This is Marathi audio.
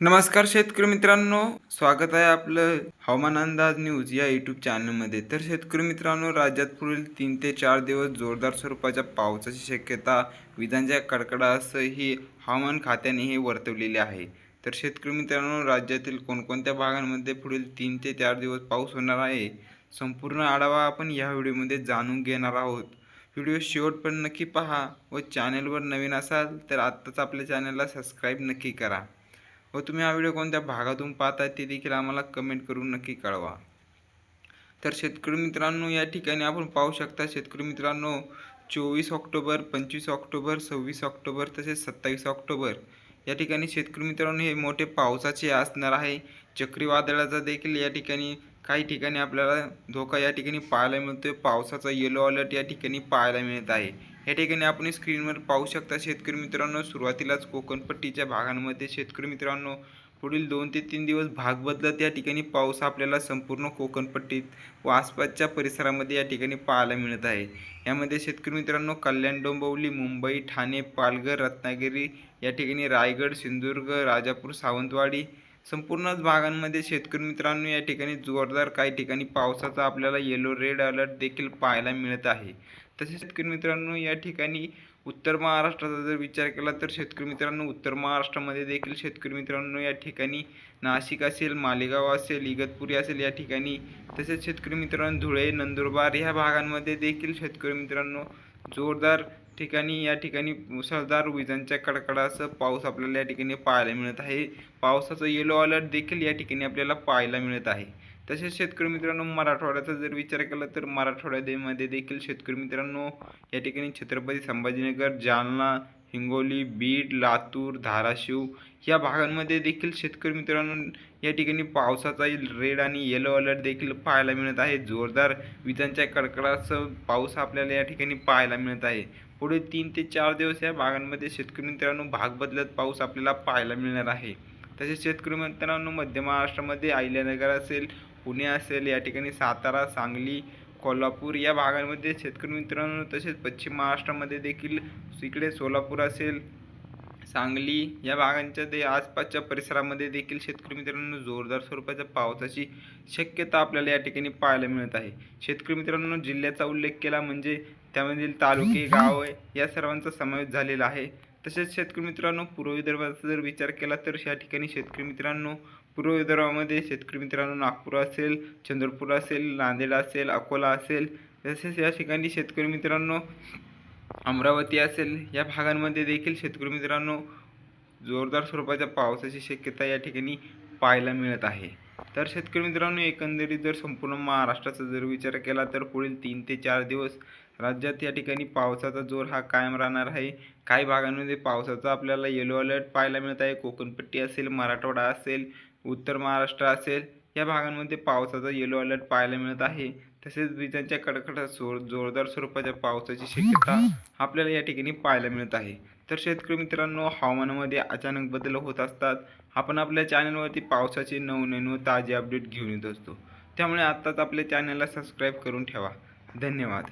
नमस्कार शेतकरी मित्रांनो स्वागत आहे आपलं हवामान अंदाज न्यूज या यूट्यूब चॅनलमध्ये तर शेतकरी मित्रांनो राज्यात पुढील तीन ते चार दिवस जोरदार स्वरूपाच्या पावसाची शक्यता विजांच्या कडकडासही हवामान खात्याने हे वर्तवलेले आहे. तर शेतकरी मित्रांनो राज्यातील कोणकोणत्या भागांमध्ये पुढील तीन ते चार दिवस पाऊस होणार आहे संपूर्ण आढावा आपण या व्हिडिओमध्ये जाणून घेणार आहोत. व्हिडिओ शेवटपर्यंत नक्की पहा व चॅनलवर नवीन असाल तर आत्ताच आपल्या चॅनलला सबस्क्राईब नक्की करा. व तुम्ही हा व्हिडिओ कोणत्या भागातून पाहताय ते देखील आम्हाला कमेंट करून नक्की कळवा. तर शेतकरी मित्रांनो या ठिकाणी आपण पाहू शकता शेतकरी मित्रांनो चोवीस ऑक्टोबर पंचवीस ऑक्टोबर सव्वीस ऑक्टोबर तसेच सत्तावीस ऑक्टोबर या ठिकाणी शेतकरी मित्रांनो हे मोठे पावसाचे असणार आहे. चक्रीवादळाचा देखील या ठिकाणी काही ठिकाणी आपल्याला धोका या ठिकाणी पाहायला मिळतोय. पावसाचा येलो अलर्ट या ठिकाणी पाहायला मिळत आहे. या ठिकाणी आपण स्क्रीनवर पाहू शकता शेतकरी मित्रांनो सुरुवातीलाच कोकणपट्टीच्या भागांमध्ये शेतकरी मित्रांनो पुढील दोन ते तीन दिवस भाग बदलत या ठिकाणी पाऊस आपल्याला संपूर्ण कोकणपट्टीत व आसपासच्या परिसरामध्ये या ठिकाणी पाहायला मिळत आहे. यामध्ये शेतकरी मित्रांनो कल्याण डोंबिवली मुंबई ठाणे पालघर रत्नागिरी या ठिकाणी रायगड सिंधुदुर्ग राजापूर सावंतवाडी संपूर्णच भागांमध्ये शेतकरी मित्रांनो या ठिकाणी जोरदार काही ठिकाणी पावसाचा आपल्याला येलो रेड अलर्ट देखील पाहायला मिळत आहे. तसेच शेतकरी मित्रांनो या ठिकाणी उत्तर महाराष्ट्राचा जर विचार केला तर शेतकरी मित्रांनो उत्तर महाराष्ट्रामध्ये देखील शेतकरी मित्रांनो या ठिकाणी नाशिक असेल मालेगाव असेल इगतपुरी असेल या ठिकाणी तसेच शेतकरी मित्रांनो धुळे नंदुरबार ह्या भागांमध्ये देखील शेतकरी मित्रांनो जोरदार ठिकाणी या ठिकाणी मुसळधार विजांच्या कडकडासह पाऊस आपल्याला या ठिकाणी पाहायला मिळत आहे. पावसाचा येलो अलर्ट देखील या ठिकाणी आपल्याला पाहायला मिळत आहे. तसेच शेतकरी मित्रांनो मराठवाड्याचा जर विचार केला तर मराठवाड्यामध्ये देखील शेतकरी मित्रांनो या ठिकाणी छत्रपती संभाजीनगर जालना हिंगोली बीड लातूर धाराशिव या भागांमध्ये देखील शेतकरी मित्रांनो या ठिकाणी पावसाचा रेड आणि येलो अलर्ट देखील पाहायला मिळत आहे. जोरदार विजांच्या कडकडासह पाऊस आपल्याला या ठिकाणी पाहायला मिळत आहे. पुढे तीन ते चार दिवस या भागांमध्ये शेतकरी मित्रांनो भाग बदलत पाऊस आपल्याला पाहायला मिळणार आहे. तसेच शेतकरी मित्रांनो मध्य महाराष्ट्रामध्ये अहिल्यानगर असेल पुणे असेल या ठिकाणी सातारा सांगली कोल्हापूर या भागांमध्ये शेतकरी मित्रांनो तसेच पश्चिम महाराष्ट्रामध्ये देखील इकडे सोलापूर असेल सांगली या भागांच्या ते आसपासच्या परिसरामध्ये देखील शेतकरी मित्रांनो जोरदार स्वरूपाच्या पावसाची शक्यता आपल्याला या ठिकाणी पाहायला मिळत आहे. शेतकरी मित्रांनो जिल्ह्याचा उल्लेख केला म्हणजे त्यामधील तालुके गाव या सर्वांचा समावेश झालेला आहे. तसेच शेतकरी मित्रांनो पूर्व विदर्भाचा जर विचार केला तर या ठिकाणी शेतकरी मित्रांनो पूर्व विदर्भामध्ये शेतकरी मित्रांनो नागपूर असेल चंद्रपूर असेल नांदेड असेल अकोला असेल तसेच या ठिकाणी शेतकरी मित्रांनो अमरावती असेल या भागांमध्ये देखील शेतकरी मित्रांनो जोरदार स्वरूपाच्या पावसाची शक्यता या ठिकाणी पाहायला मिळत आहे. तर शेतकरी मित्रांनो एकंदरीत जर संपूर्ण महाराष्ट्राचा जर विचार केला तर पुढील तीन ते चार दिवस राज्यात या ठिकाणी पावसाचा जोर हा कायम राहणार आहे. काही भागांमध्ये पावसाचा आपल्याला येलो अलर्ट पाहायला मिळत आहे. कोकणपट्टी असेल मराठवाडा असेल उत्तर महाराष्ट्र असेल या भागांमध्ये पावसाचा येलो अलर्ट पाहायला मिळत आहे. तसेच विजांच्या कडकडात सोर जोरदार स्वरूपाच्या पावसाची शक्यता आपल्याला या ठिकाणी पाहायला मिळत आहे. तर शेतकरी मित्रांनो हवामानामध्ये अचानक बदल होत असतात. आपण आपल्या चॅनलवरती पावसाचे नवनवीन व ताजे अपडेट घेऊन येत असतो. त्यामुळे आत्ताच आपल्या चॅनलला सबस्क्राईब करून ठेवा. धन्यवाद.